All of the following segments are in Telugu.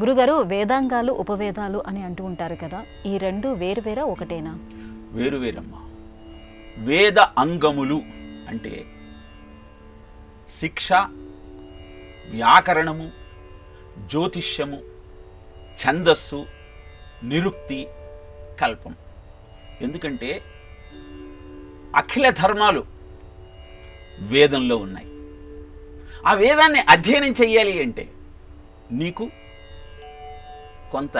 గురుగారు వేదాంగాలు ఉపవేదాలు అని అంటూ ఉంటారు కదా ఈ రెండు వేరువేరా ఒకటేనా? వేరువేరమ్మా. వేద అంగములు అంటే శిక్ష వ్యాకరణము జ్యోతిష్యము ఛందస్సు నిరుక్తి కల్పం. ఎందుకంటే అఖిల ధర్మాలు వేదంలో ఉన్నాయి. ఆ వేదాన్ని అధ్యయనం చెయ్యాలి అంటే నీకు కొంత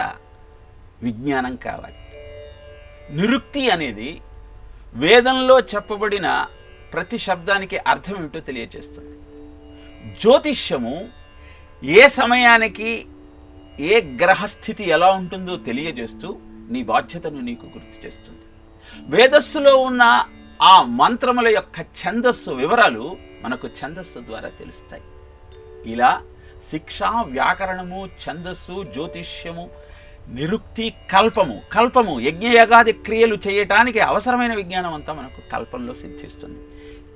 విజ్ఞానం కావాలి. నిరుక్తి అనేది వేదంలో చెప్పబడిన ప్రతి శబ్దానికి అర్థం ఏమిటో తెలియజేస్తుంది. జ్యోతిష్యము ఏ సమయానికి ఏ గ్రహస్థితి ఎలా ఉంటుందో తెలియజేస్తూ నీ బాధ్యతను నీకు గుర్తు చేస్తుంది. వేదస్సులో ఉన్న ఆ మంత్రముల యొక్క ఛందస్సు వివరాలు మనకు ఛందస్సు ద్వారా తెలుస్తాయి. ఇలా శిక్ష వ్యాకరణము ఛందస్సు జ్యోతిష్యము నిరుక్తి కల్పము. కల్పము యజ్ఞయగాది క్రియలు చేయటానికి అవసరమైన విజ్ఞానం అంతా మనకు కల్పంలో సిద్ధిస్తుంది.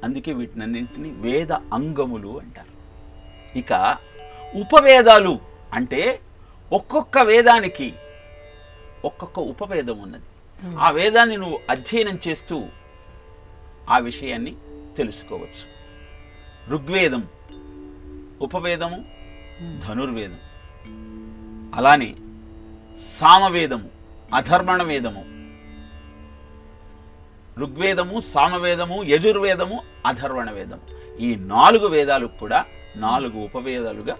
అందుకే వీటినన్నింటినీ వేద అంగములు అంటారు. ఇక ఉపవేదాలు అంటే ఒక్కొక్క వేదానికి ఒక్కొక్క ఉపవేదం ఉన్నది. ఆ వేదాన్ని నువ్వు అధ్యయనం చేస్తూ ఆ విషయాన్ని తెలుసుకోవచ్చు. ఋగ్వేదం ఉపవేదము ధనుర్వేదం. అలానే సామవేదము అధర్మణ వేదము ఋగ్వేదము సామవేదము యజుర్వేదము అధర్వణ వేదము ఈ నాలుగు వేదాలు కూడా నాలుగు ఉపవేదాలుగా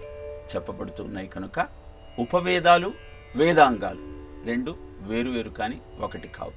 చెప్పబడుతున్నాయి కనుక ఉపవేదాలు వేదాంగాలు రెండు వేరువేరు కానీ ఒకటి కావు.